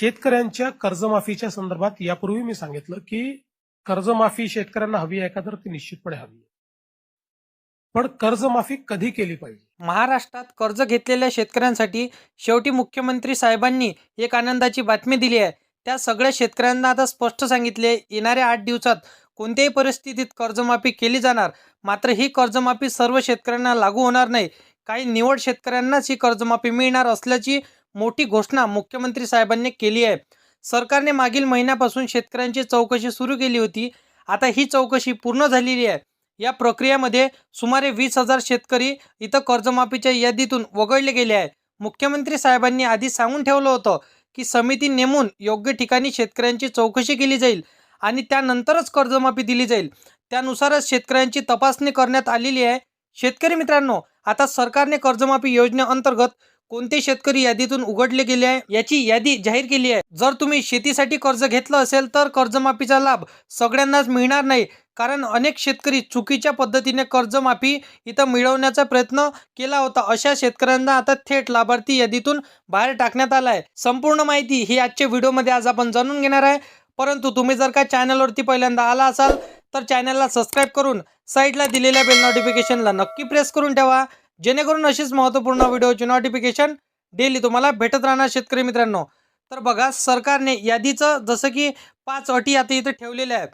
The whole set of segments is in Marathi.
शेतकऱ्यांच्या कर्जमाफीच्या संदर्भात यापूर्वी मी सांगितलं की कर्जमाफी शेतकऱ्यांना हवी आहे का तर ती निश्चितपणे हवी आहे. पण कर्जमाफी कधी केली पाहिजे? महाराष्ट्रात कर्ज घेतलेल्या शेतकऱ्यांसाठी शेवटी मुख्यमंत्री साहेबांनी एक आनंदाची बातमी दिली आहे. त्या सगळ्या शेतकऱ्यांना आता स्पष्ट सांगितले येणाऱ्या आठ दिवसात कोणत्याही परिस्थितीत कर्जमाफी केली जाणार? मात्र ही कर्जमाफी सर्व शेतकऱ्यांना लागू होणार नाही. काही निवड शेतकऱ्यांनाच ही कर्जमाफी मिळणार असल्याची मोठी घोषणा मुख्यमंत्री साहेबांनी केली आहे. सरकारने मागील महिन्यापासून शेतकऱ्यांची चौकशी सुरू केली होती. आता ही चौकशी पूर्ण झालेली आहे. या प्रक्रियेमध्ये सुमारे वीस हजार शेतकरी इथं कर्जमाफीच्या यादीतून वगळले गेले आहे मुख्यमंत्री साहेबांनी आधी सांगून ठेवलं होतं की समिती नेमून योग्य ठिकाणी शेतकऱ्यांची चौकशी केली जाईल आणि त्यानंतरच कर्जमाफी दिली जाईल. त्यानुसारच शेतकऱ्यांची तपासणी करण्यात आलेली आहे. शेतकरी मित्रांनो आता सरकारने कर्जमाफी योजनेअंतर्गत कोणते शेतकरी यादीतून उघडले गेले आहे? याची यादी जाहीर केली आहे. जर तुम्ही शेतीसाठी कर्ज घेतलं असेल तर कर्जमाफीचा लाभ सगळ्यांनाच मिळणार नाही कारण अनेक शेतकरी चुकीच्या पद्धतीने कर्जमाफी इथं मिळवण्याचा प्रयत्न केला होता. अशा शेतकऱ्यांना आता थेट लाभार्थी यादीतून बाहेर टाकण्यात आला आहे. संपूर्ण माहिती ही आजच्या व्हिडिओमध्ये आज आपण जाणून घेणार आहे. परंतु तुम्ही जर का चॅनलवरती पहिल्यांदा आला असाल तर चॅनलला सबस्क्राईब करून साईडला दिलेल्या बेल नोटिफिकेशनला नक्की प्रेस करून ठेवा. जेणेकरून अशीच महत्त्वपूर्ण व्हिडिओची नोटिफिकेशन डेली तुम्हाला भेटत राहणार शेतकरी मित्रांनो. तर बघा सरकारने यादीचं जसं की पाच अटी आता इथं ठेवलेल्या आहेत.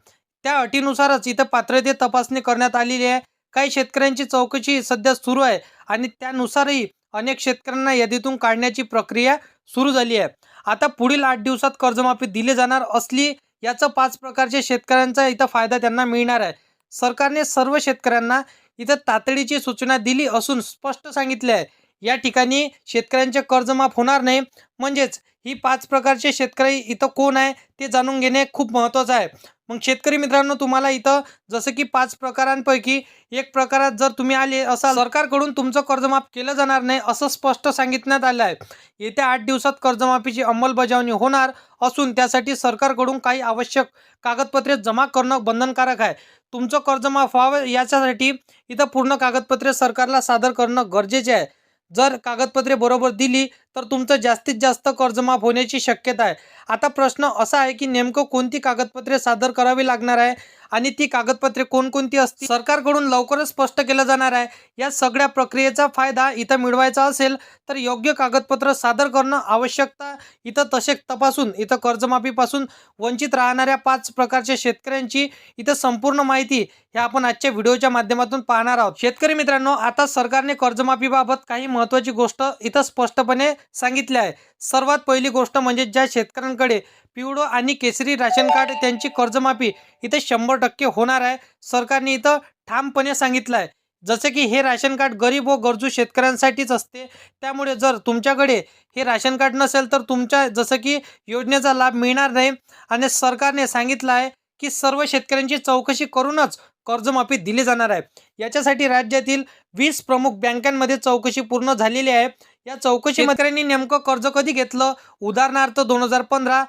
त्या अटीनुसारच इथं पात्रते तपासणी करण्यात आलेली आहे. काही शेतकऱ्यांची चौकशी सध्या सुरू आहे आणि त्यानुसारही अनेक शेतकऱ्यांना यादीतून काढण्याची प्रक्रिया सुरू झाली आहे. आता पुढील आठ दिवसात कर्जमाफी दिली जाणार असली याचं पाच प्रकारच्या शेतकऱ्यांचा इथं फायदा त्यांना मिळणार आहे. सरकारने सर्व शेतकऱ्यांना इथं तातडीची सूचना दिली असून स्पष्ट सांगितले आहे या ठिकाणी शेतकऱ्यांचे कर्जमाफ होणार नाही. म्हणजेच ही पाच प्रकारचे शेतकरी इथं कोण आहे ते जाणून घेणे खूप महत्त्वाचं आहे. मग शेतकरी मित्रांनो तुम्हाला इथं जसं की पाच प्रकारांपैकी एक प्रकारात जर तुम्ही आले असाल सरकारकडून तुमचं कर्जमाफ केलं जाणार नाही असं स्पष्ट सांगितण्यात आलं आहे. येत्या आठ दिवसात कर्जमाफीची अंमलबजावणी होणार असून त्यासाठी सरकारकडून काही आवश्यक कागदपत्रे जमा करणं बंधनकारक आहे. तुमचं कर्जमाफ व्हावं याच्यासाठी इथं पूर्ण कागदपत्रे सरकारला सादर करणं गरजेचे आहे. जर कागदपत्रे बरोबर दिली तर तुमचं जास्तीत जास्त कर्जमाफ होण्याची शक्यता आहे. आता प्रश्न असा आहे की नेमकं कोणती कागदपत्रे सादर करावी लागणार आहे आणि ती कागदपत्रे कोणकोणती असतील? सरकारकडून लवकरच स्पष्ट केलं जाणार आहे. या सगळ्या प्रक्रियेचा फायदा इथं मिळवायचा असेल तर योग्य कागदपत्र सादर करणं आवश्यकता इथं तसे तपासून इथं कर्जमाफीपासून वंचित राहणाऱ्या पाच प्रकारच्या शेतकऱ्यांची इथं संपूर्ण माहिती हे आपण आजच्या व्हिडिओच्या माध्यमातून पाहणार आहोत. शेतकरी मित्रांनो आता सरकारने कर्जमाफीबाबत काही महत्त्वाची गोष्ट इथं स्पष्टपणे सांगितले आहे. सर्वात पहिली गोष्ट म्हणजे ज्या शेतकऱ्यांकडे पिवळं आणि केसरी राशन कार्ड त्यांची कर्जमाफी इथे शंभर टक्के होणार आहे. सरकारने इथं ठामपणे सांगितलं आहे. जसे की हे राशन कार्ड गरीब व गरजू शेतकऱ्यांसाठीच असते. त्यामुळे जर तुमच्याकडे हे राशन कार्ड नसेल तर तुमच्या जसं की योजनेचा लाभ मिळणार नाही. आणि सरकारने सांगितलं आहे की सर्व शेतकऱ्यांची चौकशी करूनच कर्जमाफी दिली जाणार आहे. याच्यासाठी राज्यातील वीस प्रमुख बँकांमध्ये चौकशी पूर्ण झालेली आहे. या चौकशी शेतकऱ्यांनी नेमकं कर्ज कधी घेतलं? उदाहरणार्थ दोन हजार पंधरा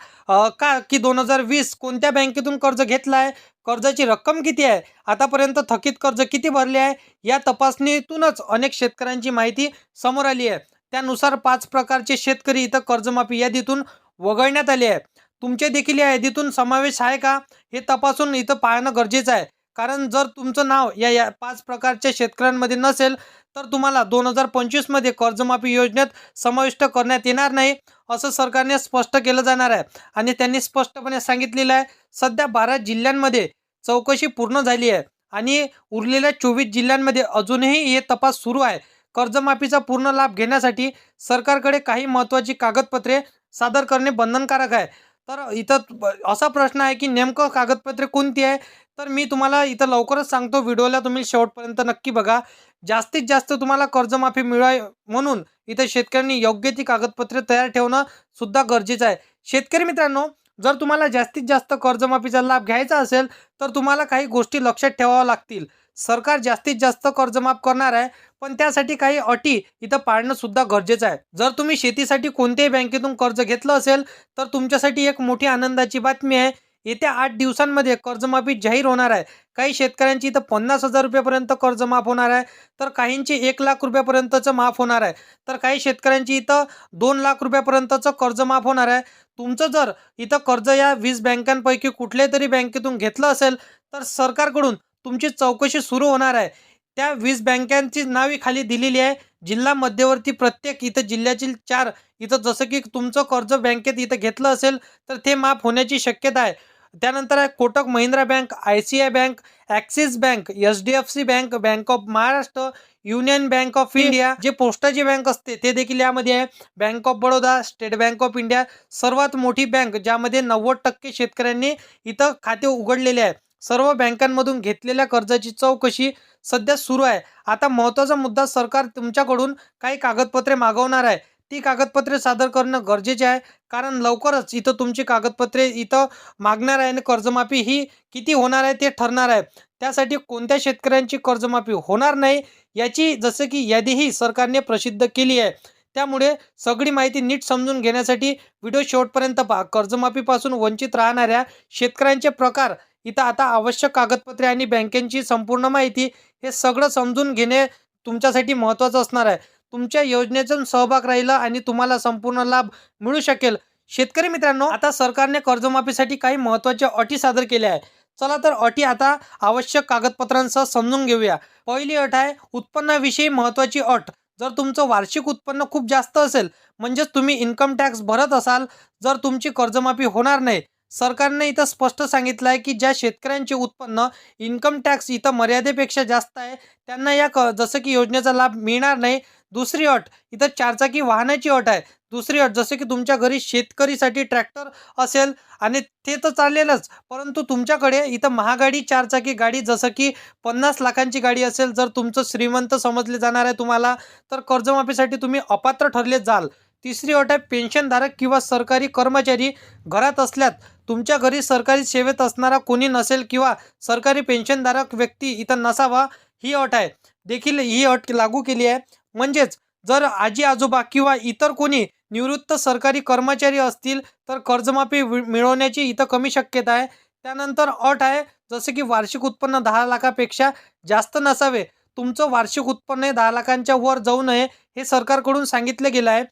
का की दोन हजार वीस कोणत्या बँकेतून कर्ज घेतलं आहे कर्जाची रक्कम किती आहे? आतापर्यंत थकीत कर्ज किती भरले आहे? या तपासणीतूनच अनेक शेतकऱ्यांची माहिती समोर आली आहे. त्यानुसार पाच प्रकारचे शेतकरी इथं कर्जमाफी यादीतून वगळण्यात आले आहे तुमचे देखील या यादीतून समावेश आहे का? हे तपासून इथं पाहणं गरजेचं आहे. कारण जर तुमचं नाव या या पाच प्रकारच्या शेतकऱ्यांमध्ये नसेल तर तुम्हाला दोन हजार पंचवीसमध्ये कर्जमाफी योजनेत समाविष्ट करण्यात येणार नाही असं सरकारने स्पष्ट केलं जाणार आहे. आणि त्यांनी स्पष्टपणे सांगितलेलं आहे सध्या बारा जिल्ह्यांमध्ये चौकशी पूर्ण झाली आहे आणि उरलेल्या चोवीस जिल्ह्यांमध्ये अजूनही हे तपास सुरू आहे. कर्जमाफीचा पूर्ण लाभ घेण्यासाठी सरकारकडे काही महत्त्वाची कागदपत्रे सादर करणे बंधनकारक आहे. तर इथं असा प्रश्न आहे की नेमकं कागदपत्रे कोणती आहे? तर मी तुम्हाला इथं लवकरच सांगतो व्हिडिओला तुम्ही शेवटपर्यंत नक्की बघा. जास्तीत जास्त तुम्हाला कर्जमाफी मिळाय म्हणून इथं शेतकऱ्यांनी योग्य ती कागदपत्रे तयार ठेवणं सुद्धा गरजेचं आहे. शेतकरी मित्रांनो जर तुम्हाला जास्तीत जास्त कर्जमाफीचा लाभ घ्यायचा असेल तर तुम्हाला काही गोष्टी लक्षात ठेवाव्या लागतील. सरकार जास्तीत जास्त कर्जमाफ करणार आहे पण त्यासाठी काही अटी इथं पाळणं सुद्धा गरजेचं आहे. जर तुम्ही शेतीसाठी कोणत्याही बँकेतून कर्ज घेतलं असेल तर तुमच्यासाठी एक मोठी आनंदाची बातमी आहे. येत्या आठ दिवसांमध्ये कर्जमाफी जाहीर होणार आहे. काही शेतकऱ्यांची इथं पन्नास हजार रुपयापर्यंत कर्ज माफ होणार आहे. तर काहींची एक लाख रुपयापर्यंतचं माफ होणार आहे. तर काही शेतकऱ्यांची इथं दोन लाख रुपयापर्यंतचं कर्ज माफ होणार आहे. तुमचं जर इथं कर्ज या वीस बँकांपैकी कुठल्याही तरी बँकेतून घेतलं असेल तर सरकारकडून तुमची चौकशी सुरू होणार आहे. त्या वीस बँकांची नावे खाली दिलेली आहे. जिल्हा मध्यवर्ती प्रत्येक इथं जिल्ह्यातील चार इथं जसं की तुमचं कर्ज बँकेत इथं घेतलं असेल तर ते माफ होण्याची शक्यता आहे. त्यानंतर आहे Kotak Mahindra bank I C I bank Axis bank H D F C bank bank of Maharashtra union bank of India जे पोस्टाची बँक असते ते देखील यामध्ये आहे. Bank of Baroda state bank of India सर्वात मोठी बँक ज्यामध्ये नव्वद टक्के शेतकऱ्यांनी इथं खाते उघडलेले आहे. सर्व बँकांमधून घेतलेल्या कर्जाची चौकशी सध्या सुरू आहे. आता महत्त्वाचा मुद्दा सरकार तुमच्याकडून काही कागदपत्रे मागवणार आहे. ती कागदपत्रे सादर करणं गरजेचे आहे. कारण लवकरच इथं तुमची कागदपत्रे इथं मागणार आहे आणि कर्जमाफी ही किती होणार आहे ते ठरणार आहे. त्यासाठी कोणत्या शेतकऱ्यांची कर्जमाफी होणार नाही याची जसं की यादीही सरकारने प्रसिद्ध केली आहे. त्यामुळे सगळी माहिती नीट समजून घेण्यासाठी व्हिडिओ शेवटपर्यंत पहा. कर्जमाफीपासून वंचित राहणाऱ्या शेतकऱ्यांचे प्रकार इथं आता आवश्यक कागदपत्रे आणि बँकेची संपूर्ण माहिती हे सगळं समजून घेणे तुमच्यासाठी महत्त्वाचं असणार आहे. तुमच्या योजनेतून सहभाग राहिला आणि तुम्हाला संपूर्ण लाभ मिळू शकेल. शेतकरी मित्रांनो आता सरकारने कर्जमाफीसाठी काही महत्त्वाच्या अटी सादर केल्या आहे चला तर अटी आता आवश्यक कागदपत्रांसह समजून घेऊया. पहिली अट आहे उत्पन्नाविषयी महत्त्वाची अट. जर तुमचं वार्षिक उत्पन्न खूप जास्त असेल म्हणजेच तुम्ही इन्कम टॅक्स भरत असाल जर तुमची कर्जमाफी होणार नाही. सरकारने इथं स्पष्ट सांगितलं आहे की ज्या शेतकऱ्यांचे उत्पन्न इन्कम टॅक्स इथं मर्यादेपेक्षा जास्त आहे त्यांना या क जसं की योजनेचा लाभ मिळणार नाही दुसरी अट इथं चारचाकी वाहनाची अट आहे. दुसरी अट जसं की तुमच्या घरी शेतकरीसाठी ट्रॅक्टर असेल आणि ते तर चाललेलंच परंतु तुमच्याकडे इथं महागाडी चारचाकी गाडी जसं की पन्नास लाखांची गाडी असेल जर तुमचं श्रीमंत समजले जाणार आहे तुम्हाला तर कर्जमाफीसाठी तुम्ही अपात्र ठरले जाल. तिसरी अट आहे पेन्शनधारक किंवा सरकारी कर्मचारी घरात असल्यात तुमच्या घरी सरकारी सेवेत असणारा कोणी नसेल किंवा सरकारी पेन्शनधारक व्यक्ती इथं नसावा ही अट आहे. देखील ही अट लागू केली आहे. म्हणजेच जर आजी आजोबा किंवा इतर कोणी निवृत्त सरकारी कर्मचारी असतील तर कर्जमाफी वि- मिळवण्याची इथं कमी शक्यता आहे. त्यानंतर अट आहे जसं की वार्षिक उत्पन्न दहा लाखापेक्षा जास्त नसावे. तुमचं वार्षिक उत्पन्न हे दहा लाखांच्या वर जाऊ नये हे सरकारकडून सांगितलं गेलं आहे.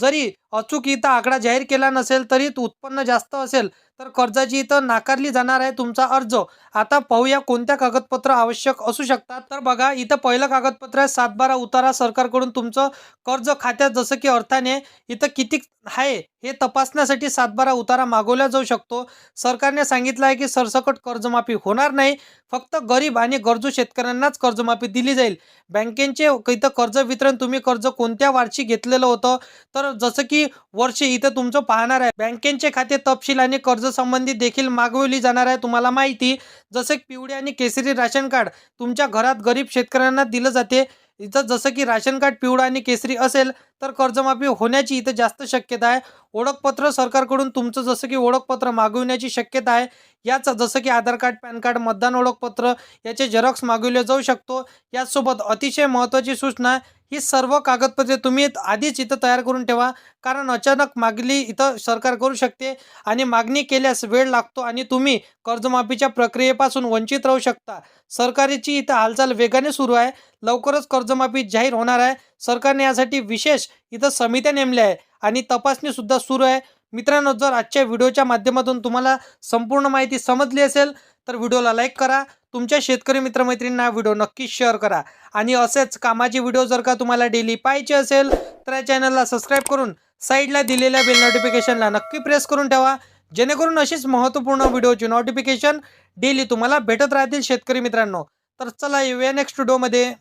जरी अचूक इथं आकडा जाहीर केला नसेल तरी उत्पन्न जास्त असेल तर कर्जाची इथं नाकारली जाणार आहे तुमचा अर्ज. आता पाहूया कोणत्या कागदपत्र आवश्यक असू शकतात. तर बघा इथं पहिलं कागदपत्र आहे सातबारा उतारा सरकारकडून तुमचं कर्ज खात्यात जसं की अर्थाने इथं किती आहे हे तपासण्यासाठी सातबारा उतारा मागवला जाऊ शकतो. सरकारने सांगितलं आहे की सरसकट कर्जमाफी होणार नाही. फक्त गरीब आणि गरजू शेतकऱ्यांनाच कर्जमाफी दिली जाईल. बँकेचे इथं कर्ज वितरण तुम्ही कर्ज कोणत्या वर्षी घेतलेलं होतं? तर जसं की वर्ष इथं तुमचं पाहणार आहे. बँकेचे खाते तपशील आणि कर्ज संबंधित देखील मागवली जाणार आहे तुम्हाला माहिती. जसं पिवळे आणि केसरी राशन कार्ड तुमच्या घरात गरीब शेतकऱ्यांना दिलं जाते. इथं जसं की राशन कार्ड पिवळा आणि केसरी असेल तर कर्जमाफी होण्याची इथं जास्त शक्यता आहे. ओळखपत्र सरकारकडून तुमचं जसं की ओळखपत्र मागविण्याची शक्यता आहे. याच जसं की आधार कार्ड पॅन कार्ड मतदान ओळखपत्र याचे झेरॉक्स मागविले जाऊ शकतो. याचसोबत अतिशय महत्त्वाची सूचना ही सर्व कागदपत्रे तुम्ही आधीच इथं तयार करून ठेवा. कारण अचानक मागणी इथं सरकार करू शकते आणि मागणी केल्यास वेळ लागतो आणि तुम्ही कर्जमाफीच्या प्रक्रियेपासून वंचित राहू शकता. सरकारची इथं हालचाल वेगाने सुरू आहे. लवकरच कर्जमाफी जाहीर होणार आहे. सरकारने यासाठी विशेष इथं समित्या नेमल्या आहे आणि तपासणी सुद्धा सुरू आहे. मित्रांनो जर आजच्या व्हिडिओच्या माध्यमातून तुम्हाला संपूर्ण माहिती समजली असेल तर व्हिडिओला लाईक करा. तुमच्या शेतकरी मित्रमैत्रिणींना व्हिडिओ नक्कीच शेअर करा. आणि असेच कामाचे व्हिडिओ जर का तुम्हाला डेली पाहिजे असेल तर या चॅनलला सबस्क्राईब करून साईडला दिलेल्या बेल नोटिफिकेशनला नक्की प्रेस करून ठेवा. जेणेकरून अशीच महत्त्वपूर्ण व्हिडिओची नोटिफिकेशन डेली तुम्हाला भेटत राहतील शेतकरी मित्रांनो. तर चला येऊया नेक्स्ट व्हिडिओमध्ये